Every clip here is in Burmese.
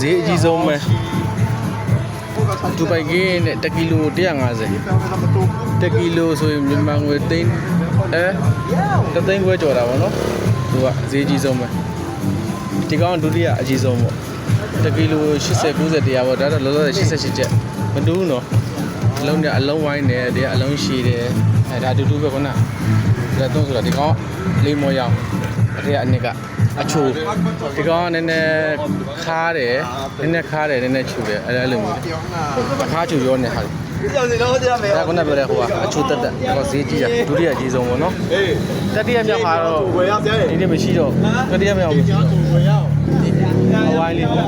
ဈေးအကြီးဆုံးပဲဒူဘိုင်ကင်းနဲ့1ကီလို150တကီလိုဆိုရင်မြန်မာငွေသိန်းအဲတသိန်းခွဲကျော်တာပေါ့နော်သူကဈေးအကြီးဆုံးပဲဒီကောင်ကဒုတိယအကြီးဆုံးပေါ့တကီလို80 90တရားပေါ့ဒါတော့လောလောဆယ်88ကျက်မတူဘူးနော်အလုံးနဲ့အလုံးဝိုင်းတယ်တရားအလုံးရှည်တယ်အဲဒါအတူတူပဲခုနကဒါတော့ဆိုတာဒီကောင်လေးမောရောင်အထက်အနစ်က အချိုဒီကောင်ကနည်းနည်းခါတယ်နည်းနည်းခါတယ်နည်းနည်းချူတယ်အဲလိုမျိုးခါချူရောနေဟာကြောင်စီတော့တရားမယ်ဒါခုနပြောတဲ့ဟိုကအချိုတက်တက်ဟောဈေးကြီးတာဒုတိယအကြီးဆုံးပေါ့နော်အေးတတိယမြောက်ဟာတော့ဝယ်ရပြဲဒီနေ့မရှိတော့တတိယမြောက်မရှိတော့ဝယ်ရအဝိုင်းလေးပေါ့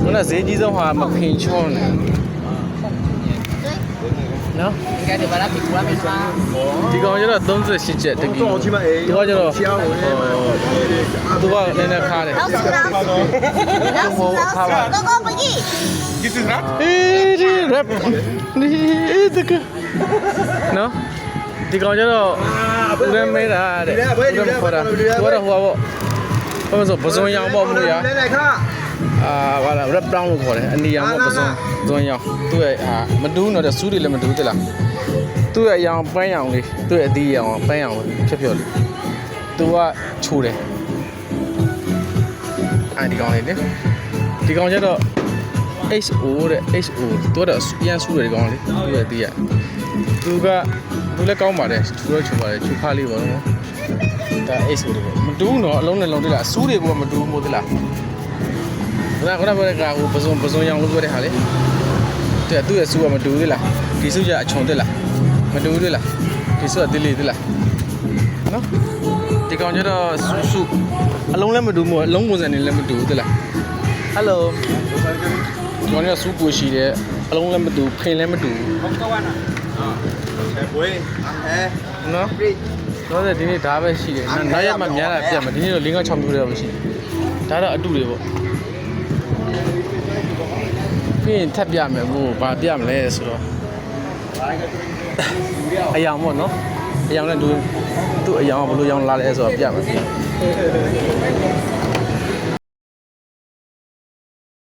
ခုနဈေးကြီးဆုံးဟာမခင်ချောနေ နော် que te van a picuar mi mamá. ဒီကောင်ကျတော့38ချက်တကီတော့ကြီးမအေးဒီကောင်ကျတော့ရှားဝင်သူကနည်းနည်းခါတယ် Nos nos. Como java. Nos nos aquí. This is not အေးဒီ rap ဒီတကနော်ဒီကောင်ကျတော့ဦးရမ်းမဲတာတဲ့ဦးရမ်းခေါ်တာသူကတော့ဟိုပါပေါ့ဘာလို့ဆိုပဇွန်ရောင်ပေါ့မလို့ရာ လဲလဲခါ အာဟာလာ rap down လို့ခေါ်တယ်အနီရောင်ပေါ့ပစုံပစုံရောင်သူ့ရဲ့ဟာမတူးတော့တဲ့စူးတွေလည်းမတူးသလားသူ့ရဲ့အရောင်ပန်းရောင်လေးသူ့ရဲ့အသီးရောင်ပန်းရောင်ဖြတ်ဖြတ်လေးသူကချိုးတယ်အဲဒီကောင်လေးလေဒီကောင်ကျတော့ HO တဲ့ HO သူကတော့ပြန်ဆူတယ်ဒီကောင်လေးသူ့ရဲ့အသီးရသူကသူလည်းကောင်းပါတယ်သူတော့ချိုးပါတယ်ချိုးခါလေးပေါ့နော်ဒါ HO တွေပေါ့မတူးတော့အလုံးနဲ့လုံးတလားအဆူးတွေပေါ့မတူးမို့သလား ခုနကခုနပြောတဲ့ကဟိုပစုံပစုံရောင်လို့ပြောတဲ့ဟာလေတဲ့သူ့ရဲ့စူးကမတူသေးလားဒီစူးကြအချုံတက်လားမတူသေးလားဒီစူးကတိလေးသေးလားနော်ဒီကောင်ကျတော့စူးစူးအလုံးလည်းမတူဘူးအလုံးပုံစံနဲ့လည်းမတူဘူးသေးလားဟယ်လိုဒီကောင်ကစူးပူရှိတယ်အလုံးလည်းမတူခင်လည်းမတူဘူးအဲဘွေးအဲနော်တော့ဒီနေ့ဒါပဲရှိတယ်နောက်ရက်မှများတာပြတ်မှာဒီနေ့တော့၄ -6 မျိုးတော့မရှိဘူးဒါတော့အတူတွေပေါ့ ပြီးရင်ထပ်ပြမယ်ကိုဘာပြမလဲဆိုတော့အယောင်ပေါ့နော်အယောင်နဲ့သူသူ့အယောင်ကဘယ်လိုရောင်လာလဲဆိုတော့ပြမယ်